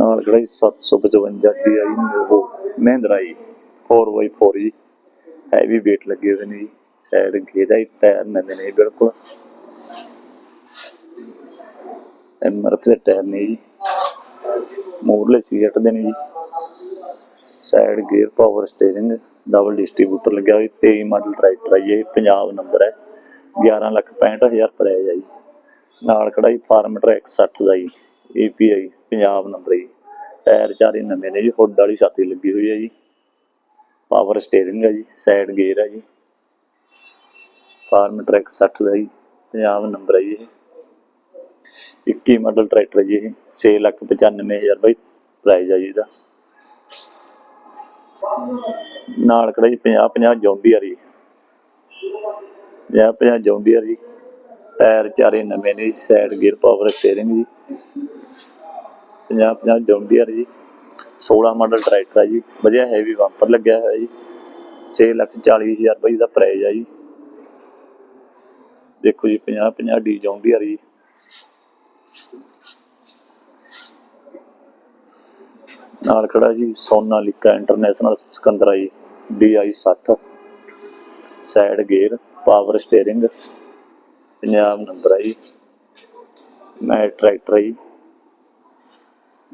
ਨਾਲ ਖੜਾ ਜੀ 755 DI ਨੋਵੋ ਮਹਿੰਦਰਾ ਜੀ 4x4 ਜੀ। ਹੈਵੀ weight ਲੱਗੇ ਹੋਏ ਨੇ ਜੀ। ਸਾਈਡ ਗੇਰਾ ਹੀ ਟਾਇਰ ਨਵੇਂ ਨੇ ਬਿਲਕੁਲ। ਐਮਆਰਐਫ ਦੇ ਟਾਇਰ ਨੇ ਜੀ। ਮੋਰਲੇ ਸੀਟ ਦੇ ਨੇ ਜੀ। Side gear power steering double distributor ਲੱਗਿਆ ਹੋਇਆ 23 ਮਾਡਲ ਟਰੈਕਟਰ ਹੈ ਇਹ ਪੰਜਾਬ ਨੰਬਰ ਹੈ। 11 ਲੱਖ 65000 ਪ੍ਰਾਈਸ ਹੈ ਜੀ। ਨਾਲ ਖੜਾ ਜੀ ਫਾਰਮ ਟਰੈਕ 60 ਦਾ ਜੀ। API ਪੰਜਾਬ ਨੰਬਰ ਜੀ। ਟਾਇਰ ਚਾਰੇ ਨਵੇਂ ਨੇ ਜੀ ਹੁੱਡ ਵਾਲੀ ਛਾਤੀ ਲੱਗੀ ਹੋਈ ਹੈ ਜੀ। ਪਾਵਰ ਸਟੀਅਰਿੰਗ ਹੈ ਜੀ ਸਾਈਡ ਗੇਅਰ ਹੈ ਜੀ। ਫਾਰਮ ਟਰੈਕ 60 ਦਾ ਜੀ, ਪੰਜਾਬ ਨੰਬਰ ਹੈ ਜੀ ਇਹ। 21 ਮਾਡਲ ਟਰੈਕਟਰ ਜੀ ਇਹ 6 ਲੱਖ 95000 ਬਾਈ ਪ੍ਰਾਈਸ ਹੈ ਜੀ ਇਹਦਾ। ਨਾਲ ਖੜਾ ਜੀ 50 50 ਜੌਂਡੀਅਰ ਜੀ 50 50 ਜੌਂਡੀਅਰ ਜੀ ਟਾਇਰ ਚਾਰੇ ਨਵੇਂ ਨੇ ਸਾਈਡ ਗੇਅਰ ਪਾਵਰ ਸਟੀਅਰਿੰਗ ਜੀ। 50 50 ਜੌਂਡੀਅਰ ਜੀ 16 ਮਾਡਲ ਟਰੈਕਟਰ ਹੈ ਜੀ, ਵਧੀਆ ਹੈਵੀ ਬੰਪਰ ਲੱਗਿਆ ਹੋਇਆ ਜੀ 6 ਲੱਖ 40 ਹਜ਼ਾਰ ਬਾਈ ਦਾ ਪ੍ਰਾਈਸ ਹੈ ਜੀ। ਦੇਖੋ ਜੀ 50 50 ਡੀ ਜੌਂਡੀਅਰ ਜੀ। ਨਾਲ ਖੜਾ ਜੀ ਸੋਨਾਲੀਕਾ ਇੰਟਰਨੈਸ਼ਨਲ ਸਿਕੰਦਰਾ ਜੀ DI 60 side gear power steering Punjab number ਆ ਜੀ। ਮੈਂ ਟਰੈਕਟਰ ਹੈ ਜੀ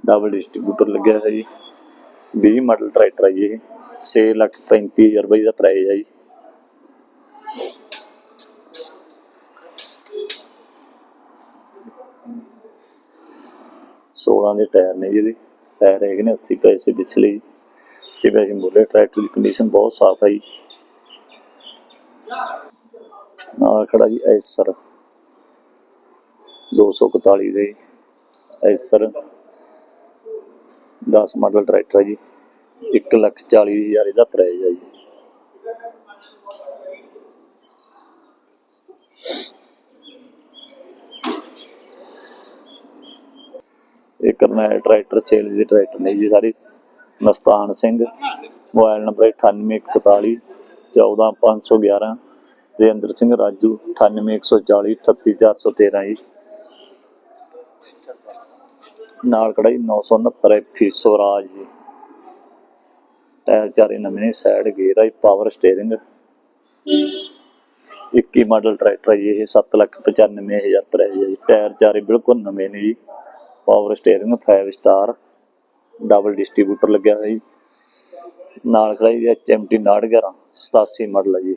ਡਬਲ ਡਿਸਟ੍ਰੀਬਿਊਟਰ ਲੱਗਿਆ ਹੈ ਜੀ। 20 ਮਾਡਲ ਟਰੈਕਟਰ ਹੈ ਜੀ ਇਹ। 6 ਲੱਖ 35000 ਰੁਪਏ ਦਾ ਪ੍ਰਾਈਸ ਹੈ ਜੀ। ਸੋਲਾਂ ਦੇ ਟਾਇਰ ਨੇ ਜੀ ਟਾਇਰ ਹੈਗੇ ਨੇ 80 ਪੈਸੇ ਪਿਛਲੇ ਜੀ। 80 ਪੈਸੇ ਮੁੱਲੇ ਟਰੈਕਟਰ ਦੀ ਕੰਡੀਸ਼ਨ ਬਹੁਤ ਸਾਫ਼ ਹੈ ਜੀ। ਨਾਲ ਖੜਾ ਜੀ ਐਸਰ। 241 ਦੇ ਐਸਰ 10 ਮਾਡਲ ਟਰੈਕਟਰ ਹੈ ਜੀ। 1 ਲੱਖ 40 ਹਜ਼ਾਰ ਇਹਦਾ ਪ੍ਰਾਈਸ ਹੈ ਜੀ। ਇਹ ਕਰਨੈਲ ਟਰੈਕਟਰ ਸੇਲ ਦੇ ਟਰੈਕਟਰ ਨੇ ਜੀ ਸਾਰੇ। ਮਸਤਾਨ ਸਿੰਘ, ਮੋਬਾਈਲ ਨੰਬਰ 9841 14511 ਜੈਂਦਰ ਸਿੰਘ ਰਾਜੂ 98140 38413 ਜੀ। ਨਾਲ ਖੜਾ ਜੀ 969 ਐਫੀ ਸਵਰਾਜ ਜੀ। ਟਾਇਰ ਚਾਰੇ ਨਵੇਂ ਸਾਈਡ ਗੇਅਰ ਹੈ ਪਾਵਰ ਸਟੀਅਰਿੰਗ 21 ਮਾਡਲ ਟਰੈਕਟਰ ਹੈ ਜੀ, ਇਹ 795000 ਪ੍ਰਾਈਸ ਹੈ ਜੀ ਟਾਇਰ ਚਾਰੇ ਬਿਲਕੁਲ ਨਵੇਂ ਨੇ ਜੀ power steering 5 star double distributor ਲੱਗਿਆ ਹੋਇਆ ਜੀ। ਨਾਲ ਖੜਾ ਜੀ HMT 911 87 ਮਾਡਲ ਹੈ ਜੀ।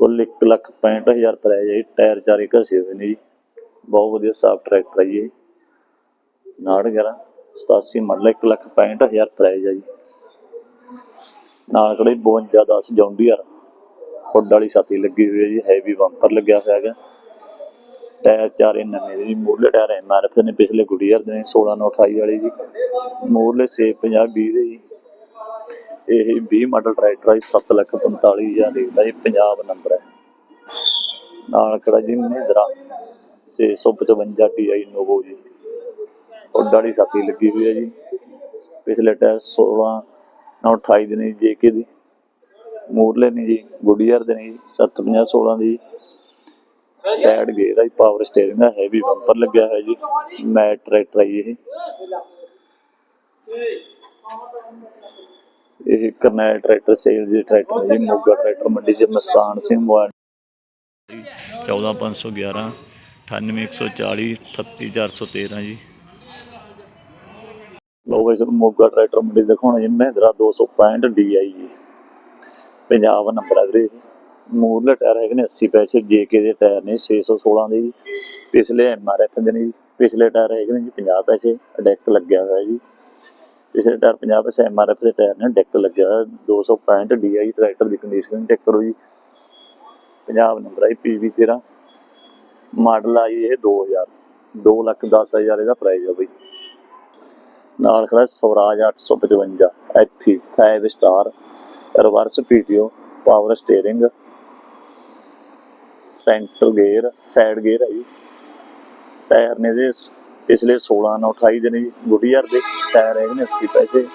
ਕੁੱਲ 1 ਲੱਖ 65000 ਪ੍ਰਾਈਸ ਹੈ ਜੀ, ਟਾਇਰ ਚਾਰੇ ਘਸੇ ਹੋਏ ਨੇ ਜੀ। ਬਹੁਤ ਵਧੀਆ ਸਾਫ਼ ਟਰੈਕਟਰ ਹੈ ਜੀ 911 87 ਮਾਡਲ 1 ਲੱਖ 65000 ਪ੍ਰਾਈਸ ਹੈ ਜੀ। ਨਾਲ ਖੜੇ 52 10 ਜੌਂਡੀਅਰ ਹੁੱਡ ਵਾਲੀ ਛਾਤੀ ਲੱਗੀ ਹੋਈ ਹੈ ਜੀ ਹੈਵੀ ਬੰਪਰ ਲੱਗਿਆ ਹੋਇਆ ਹੈਗਾ। ਟਾਇਰ ਚਾਰੇ ਨਵੇਂ ਨੇ ਮੂਰਲੇ ਟਾਇਰ ਐਮਆਰਐਫ ਨੇ ਪਿਛਲੇ ਗੁਡੀਅਰ ਦੇ ਨੇ 16 9 28 ਵਾਲੇ ਜੀ। ਮੂਰਲੇ ਸੇ 50 20 ਦੇ ਜੀ। ਇਹ 20 ਮਾਡਲ ਟਰੈਕਟਰ ਹੈ 7 ਲੱਖ 45 ਹਜ਼ਾਰ ਦਾ। ਪੰਜਾਬ ਨੰਬਰ ਹੈ। ਨਾਲ ਖੜਾ ਜੀ ਮਹਿੰਦਰਾ। 655 DI ਨੋਵੋ ਜੀ। ਹੁੱਡ ਵਾਲੀ ਛਾਤੀ ਲੱਗੀ ਹੋਈ ਹੈ ਜੀ। ਪਿਛਲੇ ਟਾਇਰ 16 9 28 ਦੇ ਨੇ ਜੇਕੇ ਦੀ। ਮੂਰਲੇ ਨੇ ਜੀ ਗੁਡੀਅਰ ਦੇ ਨੇ 750 16 ਦੀ। ਸਾਈਡ ਗੇਅਰ ਹੈ ਪਾਵਰ ਸਟੀਅਰਿੰਗ ਦਾ ਹੈਵੀ ਬੰਪਰ ਲੱਗਿਆ ਹੋਇਆ ਜੀ। ਮੈਟ ਟਰੈਕਟਰ ਹੈ ਜੀ ਇਹ। ਇਹ ਕਰਨੈਲ ਟਰੈਕਟਰ, ਸੇਲ ਦੇ ਟਰੈਕਟਰ ਜੀ, ਮੋਗਾ ਟਰੈਕਟਰ ਮੰਡੀ ਚ, ਮਸਤਾਨ ਸਿੰਘ ਮੋਬਾਈਲ 14511 98140 38413 ਜੀ। ਲੋ ਵੈਸੇ ਮੋਗਾ ਟਰੈਕਟਰ ਮੰਡੀ ਦਿਖਾਉਣਾ ਜੀ, ਮਹਿੰਦਰਾ 265 DI ਜੀ। ਪੰਜਾਬ ਨੰਬਰ ਹੈ ਵੀਰੇ ਮੂਰਲੇ ਟਾਇਰ ਹੈਗੇ ਨੇ 80 ਪੈਸੇ ਜੇਕੇ ਦੇ ਟਾਇਰ ਨੇ 616 ਦੇ ਜੀ। ਪਿਛਲੇ ਐਮਆਰਐਫ ਦੇ ਨੇ ਜੀ। ਪਿਛਲੇ ਟਾਇਰ ਹੈਗੇ ਨੇ ਜੀ 50 ਪੈਸੇ ਡੈਕ ਲੱਗਿਆ ਹੋਇਆ ਜੀ। ਪਿਛਲੇ ਟਾਇਰ 50 ਪੈਸੇ ਐਮਆਰਐਫ ਦੇ ਟਾਇਰ ਨੇ ਡੈਕ ਲੱਗਿਆ ਹੋਇਆ। 265 DI ਟਰੈਕਟਰ ਦੀ ਕੰਡੀਸ਼ਨ ਚੈੱਕ ਕਰੋ ਜੀ। ਪੰਜਾਬ ਨੰਬਰ ਹੈ ਪੀਵੀ 13 ਮਾਡਲ ਆਈ ਇਹ 2000 2 ਲੱਖ 10 ਹਜ਼ਾਰ ਇਹਦਾ ਪ੍ਰਾਈਸ ਹੈ ਬਈ। ਨਾਲ ਖੜਾ Swaraj 855 FE 5 star reverse PTO power steering centre gear side gear ਹੈ ਜੀ। ਟਾਇਰ ਨੇ ਦੇ ਪਿਛਲੇ 16 ਨਾਲ 28 ਦੇ ਨੇ ਜੀ ਗੁਡੀਅਰ ਦੇ ਟਾਇਰ ਹੈਗੇ ਨੇ 80 ਪੈਸੇ।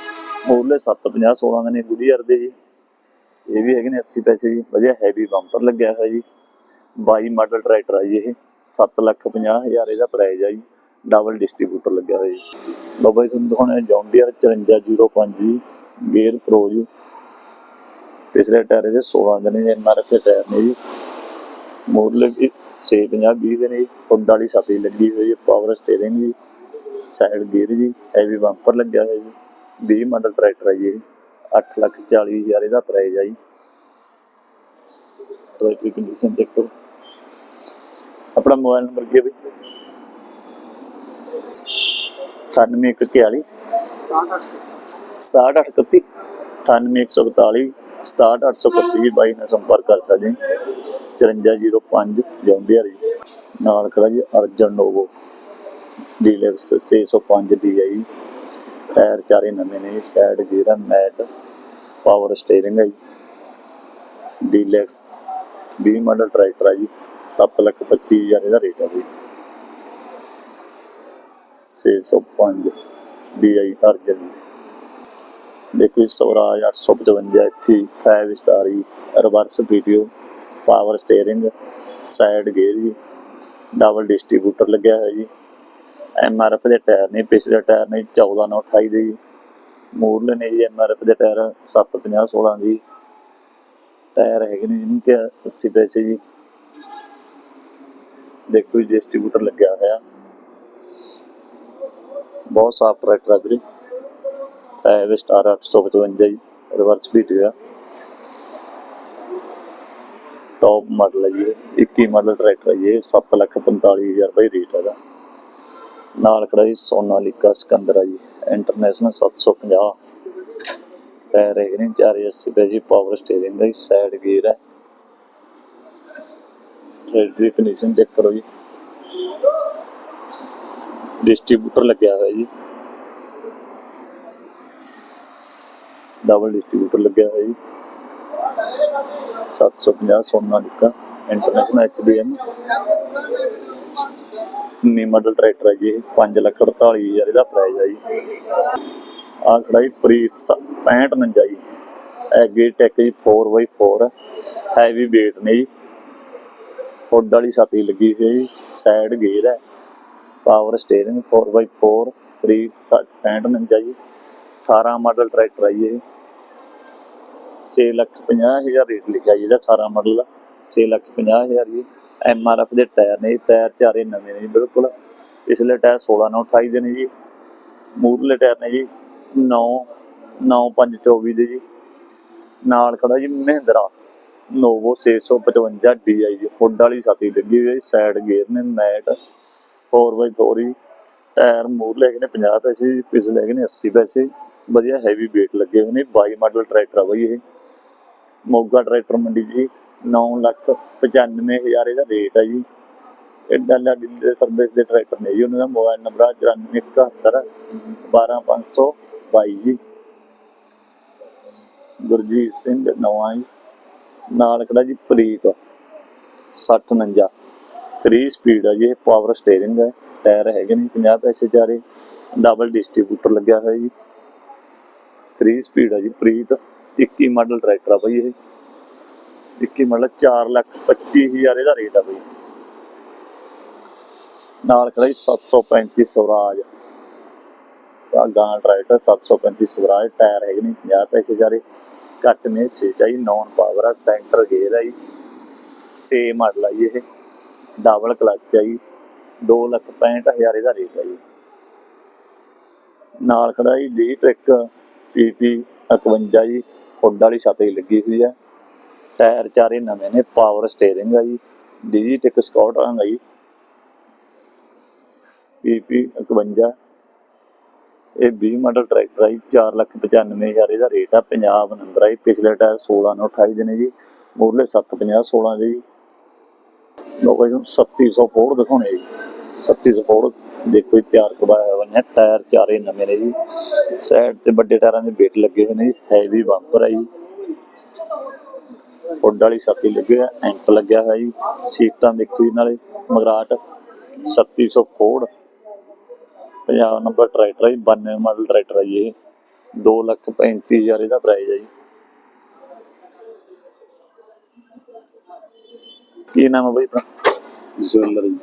ਮੂਰਲੇ 750 16 ਦੇ ਨੇ ਗੁਡੀਅਰ ਦੇ ਜੀ। ਇਹ ਵੀ ਹੈਗੇ ਨੇ 80 ਪੈਸੇ ਜੀ, ਵਧੀਆ ਹੈਵੀ ਬੰਪਰ ਲੱਗਿਆ ਹੋਇਆ ਜੀ। 22 ਮਾਡਲ ਟਰੈਕਟਰ ਆ ਜੀ ਇਹ। 7 ਲੱਖ 50 ਹਜ਼ਾਰ ਇਹਦਾ ਪ੍ਰਾਈਸ ਹੈ ਜੀ। ਡਬਲ ਡਿਸਟ੍ਰੀਬਿਊਟਰ ਲੱਗਿਆ ਹੋਇਆ ਜੀ। ਬਾਬਾ ਜੀ, ਤੁਹਾਨੂੰ ਦਿਖਾਉਣਾ ਜੌਂਡੀਅਰ 5405 ਜੀ ਗੇਅਰ ਪ੍ਰੋ ਜੀ। ਪਿਛਲੇ ਟਾਇਰ ਦੇ 16 ਦੇ ਨੇ ਐਮਆਰਐਫ ਦੇ ਟਾਇਰ ਨੇ ਜੀ। ਮੋਡਲ 650 20 ਦੇ ਨੇ ਜੀ ਵਾਲੀ ਸਾਥੀ ਲੱਗੀ ਹੋਈ ਹੈ ਪਾਵਰ ਸਟੀਅਰਿੰਗ ਜੀ। ਸਾਈਡ ਗੇਅਰ ਜੀ ਹੈਵੀ ਬੰਪਰ ਲੱਗਿਆ ਹੋਇਆ ਜੀ। 20 ਮਾਡਲ ਟਰੈਕਟਰ ਹੈ ਜੀ 8 ਲੱਖ 40 ਹਜ਼ਾਰ ਇਹਦਾ ਪ੍ਰਾਈਸ ਹੈ ਜੀ। ਟਰੈਕਟਰ ਕੰਡੀਸ਼ਨ ਚੈੱਕ ਕਰੋ। ਆਪਣਾ ਮੋਬਾਈਲ ਨੰਬਰ ਕੀ ਬਈ 9141 67831 98141 67831 ਬਾਈ ਨਾਲ ਸੰਪਰਕ ਕਰ ਸਕਦੇ 5405 ਜੌਂਡੀਅਰ ਜੀ ਨਾਲ ਖੜਾ ਜੀ Arjun Novo. Deluxe 605 D tyre ਚਾਰੇ ਨਵੇਂ ਨੇ, side gear mat, power steering ਹੈ ਜੀ। ਡੀਲੈਕਸ 20 ਮਾਡਲ ਟਰੈਕਟਰ ਹੈ ਜੀ। 7 ਲੱਖ 25 ਹਜ਼ਾਰ ਇਹਦਾ ਰੇਟ ਹੈ ਜੀ 605 DI ਅਰਜਨ ਦੇਖੋ ਜੀ ਸਵਰਾਜ 855 ਇੱਥੇ 5 ਸਟਾਰ ਜੀ reverse video power steering side gear ਜੀ ਡਬਲ ਡਿਸਟ੍ਰੀਬਿਊਟਰ ਲੱਗਿਆ ਹੋਇਆ ਜੀ। ਐਮਆਰਐਫ ਦੇ ਟਾਇਰ ਨੇ, ਪਿਛਲੇ ਟਾਇਰ ਨੇ 14 ਨਾਲ 28 ਦੇ ਜੀ। ਮੂਰਲੇ ਨੇ ਜੀ ਐਮ ਆਰ ਐਫ ਦੇ ਟਾਇਰ 750 16 ਦੀ ਟਾਇਰ ਹੈਗੇ ਨੇ, ਜਿਹਨੂੰ ਕਿ 80 ਪੈਸੇ ਜੀ। ਦੇਖੋ ਜੀ ਡਿਸਟ੍ਰੀਬਿਊਟਰ ਲੱਗਿਆ ਹੋਇਆ। ਬਹੁਤ ਸਾਫ਼ ਟਰੈਕਟਰ ਹੈ ਵੀਰੇ। ਫਾਈਵ ਸਟਾਰ 855 ਜੀ ਰਿਵਰਸ ਵੀਡੀਓ ਆ ਟੌਪ ਮਾਡਲ ਹੈ ਜੀ 21 ਮਾਡਲ ਟਰੈਕਟਰ ਹੈ ਜੀ ਇਹ 7 ਲੱਖ 45 ਹਜ਼ਾਰ ਰੁਪਏ ਰੇਟ ਹੈਗਾ ਨਾਲ ਖੜਾ ਜੀ ਸੋਨਾਲੀਕਾ ਸਿਕੰਦਰ ਹੈ ਜੀ ਇੰਟਰਨੈਸ਼ਨਲ 750 ਟਾਇਰ ਹੈਗੇ ਨੇ 480 ਪੈ ਜੀ ਪਾਵਰ ਸਟੀਅਰਿੰਗ ਹੈ ਸਾਈਡ ਗੇਅਰ ਹੈ ਟਰੈਕਟਰ ਕੰਡੀਸ਼ਨ ਚੈੱਕ ਕਰੋ ਜੀ। ਡਿਸਟ੍ਰੀਬਿਊਟਰ ਲੱਗਿਆ ਹੋਇਆ ਜੀ। ਡਬਲ ਡਿਸਟ੍ਰੀਬਿਊਟਰ ਲੱਗਿਆ ਹੋਇਆ ਜੀ। 750 ਸੋਨਾਲੀਕਾ ਇੰਟਰਨੈਸ਼ਨਲ ਐਚਡੀਐਮ ਨੀ ਮਾਡਲ ਟਰੈਕਟਰ ਹੈ ਜੀ 5 ਲੱਖ 48 ਇਹਦਾ ਪ੍ਰਾਈਸ ਹੈ ਜੀ। ਆਹ ਖੜਾ ਜੀ ਪ੍ਰੀਤ 6549 ਜੀ। ਐਗੀ ਟੈਕ ਜੀ 4x4 ਹੈਵੀ weight ਨੇ ਜੀ। ਹੁੱਡ ਵਾਲੀ ਸਾਥੀ ਲੱਗੀ ਹੋਈ ਸਾਈਡ ਗੇਅਰ ਹੈ। ਪਾਵਰ ਸਟੀਅਰਿੰਗ 4x4 ਪ੍ਰੀਤ 6549 ਜੀ 18 ਮਾਡਲ ਟਰੈਕਟਰ ਹੈ। ਜੀ ਇਹ। 6 ਲੱਖ 50 ਹਜ਼ਾਰ ਰੇਟ ਲਿਖਿਆ ਜੀ ਇਹਦਾ 18 ਮਾਡਲ ਦਾ। 6 ਲੱਖ 50 ਹਜ਼ਾਰ ਜੀ। ਐਮ ਆਰ ਐਫ ਦੇ ਟਾਇਰ ਨੇ ਜੀ, ਟਾਇਰ ਚਾਰੇ ਨਵੇਂ ਨੇ ਜੀ ਬਿਲਕੁਲ। ਪਿਛਲੇ ਟਾਇਰ 16 ਨਾਲ 28 ਦੇ ਨੇ ਜੀ। ਮੂਰਲੇ ਟਾਇਰ ਨੇ ਜੀ 9 9 5 24 ਦੇ ਜੀ। ਨਾਲ ਖੜਾ ਜੀ ਮਹਿੰਦਰਾ। ਨੋਵੋ 655 DI ਜੀ ਹੁੱਡ ਵਾਲੀ ਸਾਥੀ ਲੱਗੀ ਹੋਈ ਹੈ ਸਾਈਡ ਗੇਅਰ ਨੇ ਮੈਟ 4x4 ਹੀ ਟਾਇਰ ਮੂਰਲੇ ਹੈਗੇ ਨੇ 50 ਪੈਸੇ ਜੀ, ਪਿਛਲੇ ਹੈਗੇ ਨੇ 80 ਪੈਸੇ ਵਧੀਆ ਹੈਵੀ weight ਲੱਗੇ ਹੋਏ ਨੇ 22 ਮਾਡਲ ਟਰੈਕਟਰ ਆ ਬਾਈ ਇਹ ਮੋਗਾ ਟਰੈਕਟਰ ਮੰਡੀ ਜੀ 9 ਲੱਖ 95 ਹਜ਼ਾਰ ਇਹਦਾ ਰੇਟ ਹੈ ਜੀ। ਇਹ ਡਾਲਾ ਦਿੱਲੀ ਸਰਵਿਸ ਦੇ ਟਰੈਕਟਰ ਨੇ ਜੀ ਉਹਨਾਂ ਦਾ ਮੋਬਾਈਲ ਨੰਬਰ ਆ 9471 12522 ਜੀ। ਗੁਰਜੀਤ ਸਿੰਘ ਨਵਾਂ ਜੀ। ਨਾਲ ਕਿਹੜਾ ਜੀ ਪ੍ਰੀਤ 6049 3 ਸਪੀਡ ਹੈ ਜੀ, ਇਹ ਪਾਵਰ ਸਟੀਅਰਿੰਗ ਹੈ ਟਾਇਰ ਹੈਗੇ ਨੇ 50 ਪੈਸੇ ਚਾਰੇ। ਡਬਲ ਡਿਸਟ੍ਰੀਬਿਊਟਰ ਲੱਗਿਆ ਹੋਇਆ ਜੀ। 3 ਸਪੀਡ ਹੈ ਜੀ ਪ੍ਰੀਤ। 21 ਮਾਡਲ ਟਰੈਕਟਰ ਆ ਬਈ ਇਹ। 21 ਮਾਡਲ 4 ਲੱਖ 25 ਹਜ਼ਾਰ ਇਹਦਾ ਰੇਟ ਆ ਬਈ। ਨਾਲ ਖੜਾ ਜੀ 735 ਸਵਰਾਜ। ਗਾਂ ਟਰੈਕਟਰ 735 ਸਵਰਾਜ ਟਾਇਰ ਹੈਗੇ ਨੇ 50 ਪੈਸੇ ਚਾਰੇ ਘੱਟ ਨੇ ਸੇਚਾਈ ਨੌਨ ਪਾਵਰ ਆ ਸੈਂਟਰ ਗੇਅਰ ਆ ਜੀ 6 ਮਾਡਲ ਆ ਇਹ ਡਬਲ ਕਲਚ ਆ ਜੀ 2 ਲੱਖ 65 ਹਜ਼ਾਰ ਇਹਦਾ ਰੇਟ ਆ ਜੀ। ਨਾਲ ਖੜਾ ਜੀ ਡੀ ਟ੍ਰਿਕ ਪੀਪੀ 51 ਜੀ ਹੁੱਡ ਵਾਲੀ ਸਤਹ ਲੱਗੀ ਹੋਈ ਆ। ਟਾਇਰ ਚਾਰੇ ਨਵੇਂ ਨੇ ਪਾਵਰ ਸਟੀਅਰਿੰਗ ਆ ਜੀ ਡਿਜੀਟਿਕ ਸਕਾਟ ਰੰਗ ਆ ਜੀ ਪੀਪੀ 51 ਇਹ 20 ਮਾਡਲ ਟਰੈਕਟਰ ਆ ਜੀ 4 ਲੱਖ 95 ਹਜ਼ਾਰ ਇਹਦਾ ਰੇਟ ਆ ਪੰਜਾਬ ਨੰਬਰ ਆ ਜੀ, ਪਿਛਲੇ ਟਾਇਰ 16 ਨਾਲ 28 ਦੇ ਨੇ ਜੀ ਮੂਰਲੇ 750 16 ਦੇ ਜੀ। ਲੋ ਭਾਈ 3700 ਫੋੜ ਦਿਖਾਉਣੇ ਜੀ। 3700 ਫੋੜ ਦੇਖੋ ਜੀ, ਤਿਆਰ ਕਰਵਾਇਆ ਹੋਇਆ ਹੈ ਟਾਇਰ ਚਾਰੇ ਨਵੇਂ ਨੇ ਜੀ। ਸਾਈਡ ਤੇ ਵੱਡੇ ਟਾਇਰਾਂ ਦੇ ਬੇਟ ਲੱਗੇ ਹੋਏ ਨੇ ਜੀ ਹੈਵੀ ਬੰਪਰ ਹੈ ਜੀ। ਹੁੱਡ ਵਾਲੀ ਸਾਥੀ ਲੱਗੇ ਹੋਇਆ ਐਂਟ ਲੱਗਿਆ ਹੋਇਆ ਜੀ। ਸੀਟਾਂ ਦੇਖੋ ਜੀ ਨਾਲੇ, ਮਗਰਾਟ 3700 ਫੋੜ ਪੰਜਾਬ ਨੰਬਰ ਟਰੈਕਟਰ ਹੈ ਜੀ 92 ਮਾਡਲ ਟਰੈਕਟਰ ਹੈ ਇਹ। 2 ਲੱਖ 35 ਹਜ਼ਾਰ ਇਹਦਾ ਪ੍ਰਾਈਸ ਹੈ ਜੀ। ਕੀ ਨਾਮ ਹੈ ਬਈ ਆਪਣਾ? ਜਸਵਿੰਦਰ ਜੀ।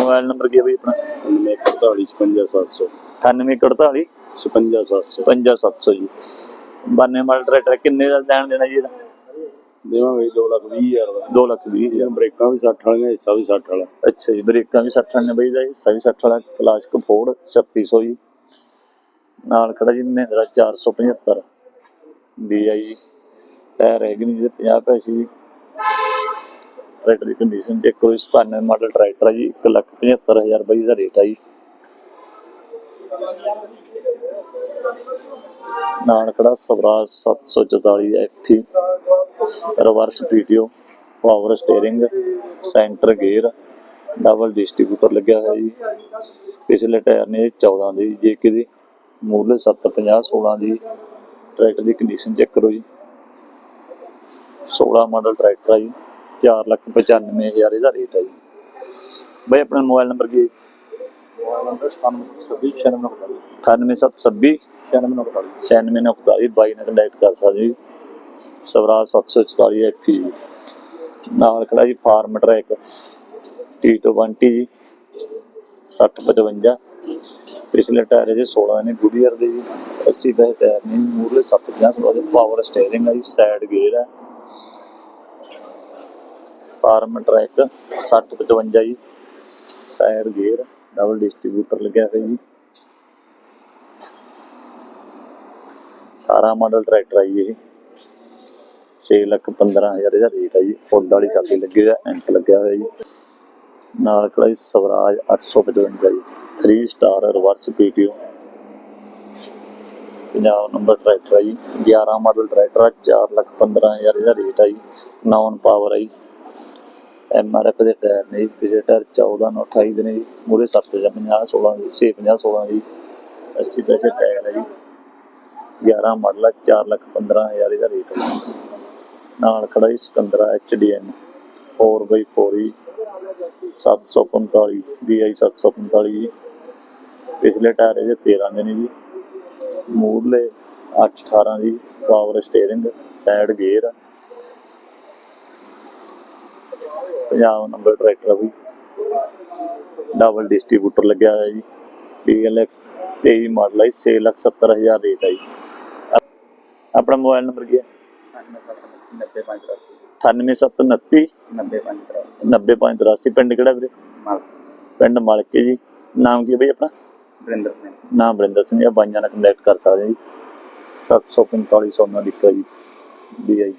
ਮੋਬਾਈਲ ਨੰਬਰ ਕੀ ਹੈ ਬਈ ਆਪਣਾ? 48 57 700 9848 55700 55700 ਜੀ। 92 ਮਾਡਲ ਟਰੈਕਟਰ ਕਿੰਨੇ ਦਾ ਲੈਣ ਦੇਣਾ ਜੀ ਇਹਦਾ? ਦੇਵਾਂਗੇ 2 ਲੱਖ 20 ਹਜ਼ਾਰ ਦਾ। 2 ਲੱਖ ਵੀਹ ਹਜ਼ਾਰ। ਇਹ ਬ੍ਰੇਕਾਂ ਵੀ 60 ਵਾਲੀਆਂ ਹਿੱਸਾ ਵੀ 60 ਵਾਲਾ। ਅੱਛਾ ਜੀ ਬ੍ਰੇਕਾਂ ਵੀ 60 ਨੇ ਬਈ ਦਾ ਹਿੱਸਾ ਵੀ 60 ਵਾਲਾ ਕਲਾਸਿਕ ਫੋਰਡ 3600 ਜੀ। ਨਾਲ ਖੜਾ ਜੀ ਮਹਿੰਦਰਾ 475 DI ਟਾਇਰ ਹੈਗੇ ਨੇ ਜੀ 50 ਪੈਸੇ ਜੀ। ਟਰੈਕਟਰ ਦੀ ਕੰਡੀਸ਼ਨ ਚੈੱਕ ਕਰੋ ਜੀ, 97 ਮਾਡਲ ਟਰੈਕਟਰ ਹੈ ਜੀ 175000 ਬਈ ਦਾ ਰੇਟ ਹੈ ਜੀ। ਨਾਲ Swaraj 744 FE reverse PTO power steering centre gear double distributor ਲੱਗਿਆ ਹੋਇਆ ਜੀ। ਪਿਛਲੇ ਟਾਇਰ ਨੇ 14 ਦੇ ਜੀ, ਜੇ ਕਿਤੇ ਮੂਲੇ 750 16 ਦੀ ਟਰੈਕਟਰ ਦੀ ਕੰਡੀਸ਼ਨ ਚੈੱਕ ਕਰੋ ਜੀ। 16 ਮਾਡਲ ਟਰੈਕਟਰ ਆ ਜੀ 495000 ਇਹਦਾ ਰੇਟ ਆ ਜੀ। ਬਈ ਆਪਣਾ ਮੋਬਾਈਲ ਨੰਬਰ ਕੀ ਹੈ ਨੰਬਰ 9726 96 98726 96 9649 ਬਾਈ ਨਾਲ ਕੰਟੈਕਟ ਕਰ ਸਕਦੇ ਜੀ। ਸਵਰਾਜ 744 ਐਫੀ ਨਾਲ ਖੜਾ ਜੀ ਫਾਰਮ ਟਰੈਕ। T20 ਜੀ 6055 ਪਿਛਲੇ ਟਾਇਰ ਇਹਦੇ 16 ਨੇ ਗੁਡੀਅਰ ਦੇ ਜੀ। 80 ਪੈਸੇ ਟਾਇਰ ਨੇ ਮੂਰਲੇ 750 16 ਦੇ ਪਾਵਰ ਸਟੀਅਰਿੰਗ ਹੈ ਜੀ ਸਾਈਡ ਗੇਅਰ ਹੈ ਫਾਰਮ ਟਰੈਕ 6055 ਜੀ ਸਾਈਡ ਗੇਅਰ ਡਬਲ ਡਿਸਟ੍ਰੀਬਿਊਟਰ ਲੱਗਿਆ ਹੋਇਆ ਜੀ। 18 ਮਾਡਲ ਟਰੈਕਟਰ ਹੈ ਜੀ ਇਹ। 6 ਲੱਖ 15000 ਇਹਦਾ ਰੇਟ ਹੈ ਜੀ। ਫੁੱਲ ਵਾਲੀ ਛਾਤੀ ਲੱਗੀ ਹੋਇਆ ਐਂਕ ਲੱਗਿਆ ਹੋਇਆ ਜੀ। ਨਾਲ ਖੜਾ ਜੀ ਸਵਰਾਜ 855 ਜੀ। 3 star reverse PTO Punjab number tractor ਆ ਜੀ। 11 ਮਾਡਲ ਟਰੈਕਟਰ ਆ 4 ਲੱਖ 15000 ਇਹਦਾ ਰੇਟ ਆ ਜੀ। ਨਾਨ ਪਾਵਰ ਆ ਜੀ। ਐਮ ਆਰ ਦੇ ਟਾਇਰ ਨੇ ਜੀ। 14 ਨੂੰ 28 ਦੇ ਨੇ ਜੀ ਮੂਰੇ 750 16 ਦੀ 650 16 ਦੀ 80 ਪੈਸੇ ਟਾਇਰ ਹੈ ਜੀ। 11 ਮਾਡਲ ਹੈ 4 ਲੱਖ 15000 ਇਹਦਾ ਰੇਟ ਹੈ ਨਾਲ ਖੜਾ ਜੀ ਸਿਕੰਦਰਾ ਐਚਡੀਐਨ 4x4 ਜੀ 745 DI 745 ਜੀ। ਪਿਛਲੇ ਟਾਇਰ ਇਹਦੇ 13 ਦੇ ਨੇ ਜੀ। ਮੂਰਲੇ 8 18 ਜੀ power steering side gear Punjab number tractor ਆ ਵੀ ਡਬਲ ਡਿਸਟ੍ਰੀਬਿਊਟਰ ਲੱਗਿਆ ਹੋਇਆ ਜੀ। DLX 23 ਮਾਡਲ ਹੈ 670000 ਰੇਟ ਹੈ ਜੀ। ਆਪ- ਆਪਣਾ ਮੋਬਾਈਲ ਨੰਬਰ ਕੀ ਹੈ 98729 90583 ਪਿੰਡ ਕਿਹੜਾ ਵੀਰੇ? ਪਿੰਡ ਮਾਲਕੇ ਜੀ। ਨਾਮ ਕੀ ਹੈ ਬਈ ਆਪਣਾ? ਵਰਿੰਦਰ ਸਿੰਘ। ਨਾਮ ਬਰਿੰਦਰ ਸਿੰਘ ਜੀ ਬਾਈਆਂ ਨਾਲ ਕੰਟੈਕਟ ਕਰ ਸਕਦੇ ਜੀ। 745 ਸੋਨਾ ਲਿਖਿਆ ਜੀ। ਡੀਆਈ